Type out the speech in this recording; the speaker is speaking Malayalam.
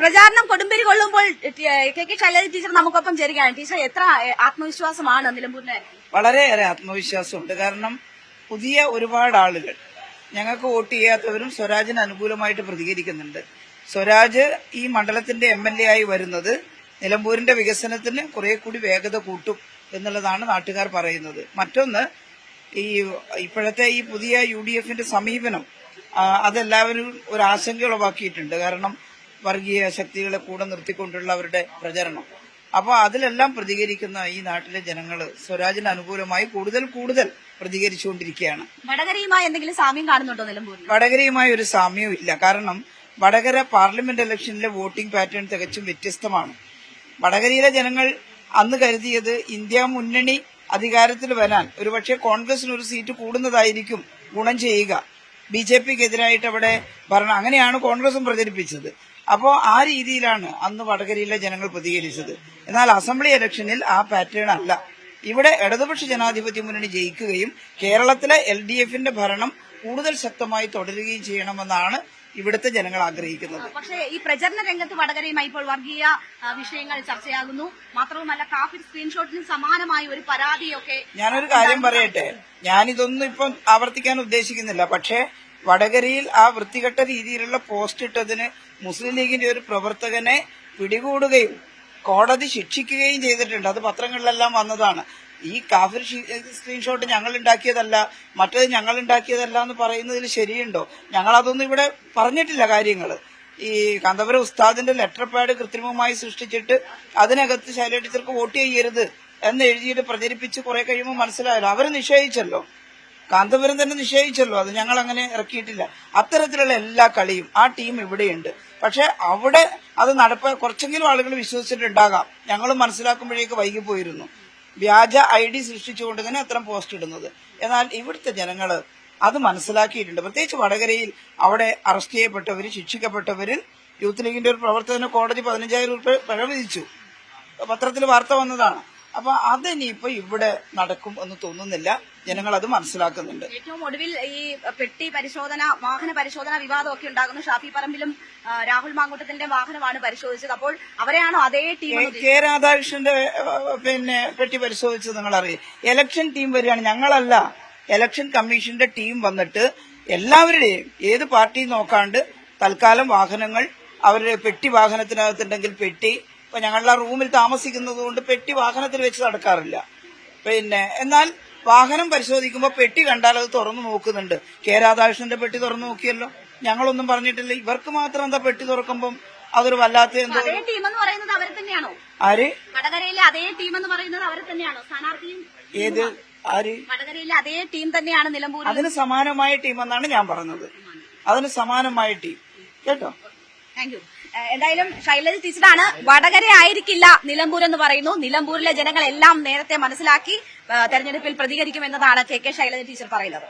പ്രചാരണം കൊടുമ്പിരി കൊള്ളുമ്പോൾ കെ കെ ശൈലജ ടീച്ചർ നമുക്കൊപ്പം ചേരുകയാണ്. ടീച്ചർ എത്ര ആത്മവിശ്വാസമാണ് നിലമ്പൂരിനെ? വളരെയേറെ ആത്മവിശ്വാസമുണ്ട്. കാരണം പുതിയ ഒരുപാട് ആളുകൾ ഞങ്ങൾക്ക് വോട്ട് ചെയ്യാത്തവരും സ്വരാജിന് അനുകൂലമായിട്ട് പ്രതികരിക്കുന്നുണ്ട്. സ്വരാജ് ഈ മണ്ഡലത്തിന്റെ എം എൽ എ ആയി വരുന്നത് നിലമ്പൂരിന്റെ വികസനത്തിന് കുറെ കൂടി വേഗത കൂട്ടും എന്നുള്ളതാണ് നാട്ടുകാർ പറയുന്നത്. മറ്റൊന്ന് ഈ ഇപ്പോഴത്തെ ഈ പുതിയ യു ഡി എഫിന്റെ സമീപനം അതെല്ലാവരും ഒരു ആശങ്ക ഉളവാക്കിയിട്ടുണ്ട് കാരണം വർഗീയ ശക്തികളെ കൂടെ നിർത്തിക്കൊണ്ടുള്ള അവരുടെ പ്രചരണം. അപ്പോൾ അതിലെല്ലാം പ്രതികരിക്കുന്ന ഈ നാട്ടിലെ ജനങ്ങൾ സ്വരാജിന് അനുകൂലമായി കൂടുതൽ കൂടുതൽ പ്രതികരിച്ചുകൊണ്ടിരിക്കുകയാണ്. വടകരയുമായി എന്തെങ്കിലും സാമ്യം കാണുന്നുണ്ടോ നിലമ്പൂരിൽ? വടകരയുമായി ഒരു സാമ്യവും ഇല്ല. കാരണം വടകര പാർലമെന്റ് ഇലക്ഷനിലെ വോട്ടിംഗ് പാറ്റേൺ തികച്ചും വ്യത്യസ്തമാണ്. വടകരയിലെ ജനങ്ങൾ അന്ന് കരുതിയത് ഇന്ത്യ മുന്നണി അധികാരത്തിൽ വരാൻ. ഒരുപക്ഷെ കോൺഗ്രസിന് ഒരു സീറ്റ് കൂടുന്നതായിരിക്കും ഗുണം ചെയ്യുക. ബി ജെ പിക്ക് എതിരായിട്ട് അവിടെ ഭരണം. അങ്ങനെയാണ് കോൺഗ്രസും പ്രചരിപ്പിച്ചത്. അപ്പോൾ ആ രീതിയിലാണ് അന്ന് വടകരയിലെ ജനങ്ങൾ പ്രതികരിച്ചത്. എന്നാൽ അസംബ്ലി ഇലക്ഷനിൽ ആ പാറ്റേൺ അല്ല. ഇവിടെ ഇടതുപക്ഷ ജനാധിപത്യ മുന്നണി ജയിക്കുകയും കേരളത്തിലെ എൽ ഡി എഫിന്റെ ഭരണം കൂടുതൽ ശക്തമായി തുടരുകയും ചെയ്യണമെന്നാണ് ഇവിടുത്തെ ജനങ്ങൾ ആഗ്രഹിക്കുന്നത്. പക്ഷേ ഈ പ്രചരണ രംഗത്ത് വടകരയുമായി ഇപ്പോൾ വർഗീയ വിഷയങ്ങൾ ചർച്ചയാകുന്നു. മാത്രവുമല്ല കാഫി സ്ക്രീൻഷോട്ടിന് സമാനമായ ഒരു പരാതിയൊക്കെ ഞാനൊരു കാര്യം പറയട്ടെ? ഞാനിതൊന്നും ഇപ്പം ആവർത്തിക്കാൻ ഉദ്ദേശിക്കുന്നില്ല. പക്ഷേ വടകരയിൽ ആ വൃത്തികെട്ട രീതിയിലുള്ള പോസ്റ്റ് ഇട്ടതിന് മുസ്ലിം ലീഗിന്റെ ഒരു പ്രവർത്തകനെ പിടികൂടുകയും കോടതി ശിക്ഷിക്കുകയും ചെയ്തിട്ടുണ്ട്. അത് പത്രങ്ങളിലെല്ലാം വന്നതാണ്. ഈ കാഫിർ സ്ക്രീൻഷോട്ട് ഞങ്ങൾ ഉണ്ടാക്കിയതല്ല മറ്റേത് ഞങ്ങൾ ഉണ്ടാക്കിയതല്ല എന്ന് പറയുന്നതിൽ ശരിയുണ്ടോ? ഞങ്ങൾ അതൊന്നും ഇവിടെ പറഞ്ഞിട്ടില്ല കാര്യങ്ങൾ ഈ കാന്തപുര ഉസ്താദിന്റെ ലെറ്റർ പാഡ് കൃത്രിമമായി സൃഷ്ടിച്ചിട്ട് അതിനകത്ത് ശൈല ടീച്ചർക്ക് വോട്ട് ചെയ്യരുത് എന്ന് എഴുതിയിട്ട് പ്രചരിപ്പിച്ച് കുറെ കഴിയുമ്പോൾ മനസ്സിലായല്ലോ. അവർ നിഷേധിച്ചല്ലോ കാന്തപുരം തന്നെ നിഷേധിച്ചല്ലോ അത് ഞങ്ങൾ അങ്ങനെ ഇറക്കിയിട്ടില്ല. അത്തരത്തിലുള്ള എല്ലാ കളിയും ആ ടീം ഇവിടെയുണ്ട്. പക്ഷെ അവിടെ അത് നടപ്പ കുറച്ചെങ്കിലും ആളുകൾ വിശ്വസിച്ചിട്ടുണ്ടാകാം. ഞങ്ങൾ മനസ്സിലാക്കുമ്പോഴേക്ക് വൈകിപ്പോയിരുന്നു വ്യാജ ഐ ഡി സൃഷ്ടിച്ചുകൊണ്ട് തന്നെ അത്തരം പോസ്റ്റ് ഇടുന്നത്. എന്നാൽ ഇവിടുത്തെ ജനങ്ങൾ അത് മനസ്സിലാക്കിയിട്ടുണ്ട്. പ്രത്യേകിച്ച് വടകരയിൽ അവിടെ അറസ്റ്റ് ചെയ്യപ്പെട്ടവര് ശിക്ഷിക്കപ്പെട്ടവരിൽ യൂത്ത് ലീഗിന്റെ ഒരു പ്രവർത്തകന് കോടതി പതിനഞ്ചായിരം രൂപ പിഴ വിധിച്ചു പത്രത്തിൽ വാർത്ത വന്നതാണ്. അപ്പൊ അതിനിയിപ്പോ ഇവിടെ നടക്കും എന്ന് തോന്നുന്നില്ല. ജനങ്ങൾ അത് മനസ്സിലാക്കുന്നുണ്ട്. ഏറ്റവും ഒടുവിൽ ഈ പെട്ടി പരിശോധന വാഹന പരിശോധന വിവാദമൊക്കെ ഉണ്ടാകുന്നു. ഷാഫി പറമ്പിലും രാഹുൽ മാങ്കൂട്ടത്തിന്റെ വാഹനമാണ് പരിശോധിച്ചത്. അപ്പോൾ അവരെയാണോ അതേ ടീം കെ- രാധാകൃഷ്ണന്റെ പിന്നെ പെട്ടി പരിശോധിച്ചത് നിങ്ങൾ അറിയാം ഇലക്ഷൻ ടീം വരികയാണ്. ഞങ്ങളല്ല. ഇലക്ഷൻ കമ്മീഷന്റെ ടീം വന്നിട്ട് എല്ലാവരുടെയും ഏത് പാർട്ടി നോക്കാണ്ട് തൽക്കാലം വാഹനങ്ങൾ അവരുടെ പെട്ടി വാഹനത്തിനകത്തുണ്ടെങ്കിൽ പെട്ടി ഇപ്പൊ ഞങ്ങളുടെ റൂമിൽ താമസിക്കുന്നത് കൊണ്ട് പെട്ടി വാഹനത്തിൽ വെച്ച് നടക്കാറില്ല. പിന്നെ എന്നാൽ വാഹനം പരിശോധിക്കുമ്പോൾ പെട്ടി കണ്ടാൽ അത് തുറന്നു നോക്കുന്നുണ്ട്. കെ രാധാകൃഷ്ണന്റെ പെട്ടി തുറന്നു നോക്കിയല്ലോ. ഞങ്ങളൊന്നും പറഞ്ഞിട്ടില്ല. ഇവർക്ക് മാത്രം എന്താ പെട്ടി തുറക്കുമ്പം അതൊരു വല്ലാത്ത എന്തോ ആര്? അതേ ടീം എന്ന് പറയുന്നത് അവരെ തന്നെയാണോ? സ്ഥാനാർത്ഥിയും ഏത്? ആര്? അതേ ടീം തന്നെയാണ് നിലമ്പൂർ അതിന് സമാനമായ ടീം എന്നാണ് ഞാൻ പറഞ്ഞത്. അതിന് സമാനമായ ടീം. കേട്ടോ? താങ്ക് യു എന്തായാലും ശൈലജ ടീച്ചറാണ്. വടകര ആയിരിക്കില്ല നിലമ്പൂർ എന്ന് പറയുന്നു. നിലമ്പൂരിലെ ജനങ്ങളെല്ലാം നേരത്തെ മനസ്സിലാക്കി തെരഞ്ഞെടുപ്പിൽ പ്രതികരിക്കുമെന്നതാണ് കെ കെ ശൈലജ ടീച്ചർ പറയുന്നത്.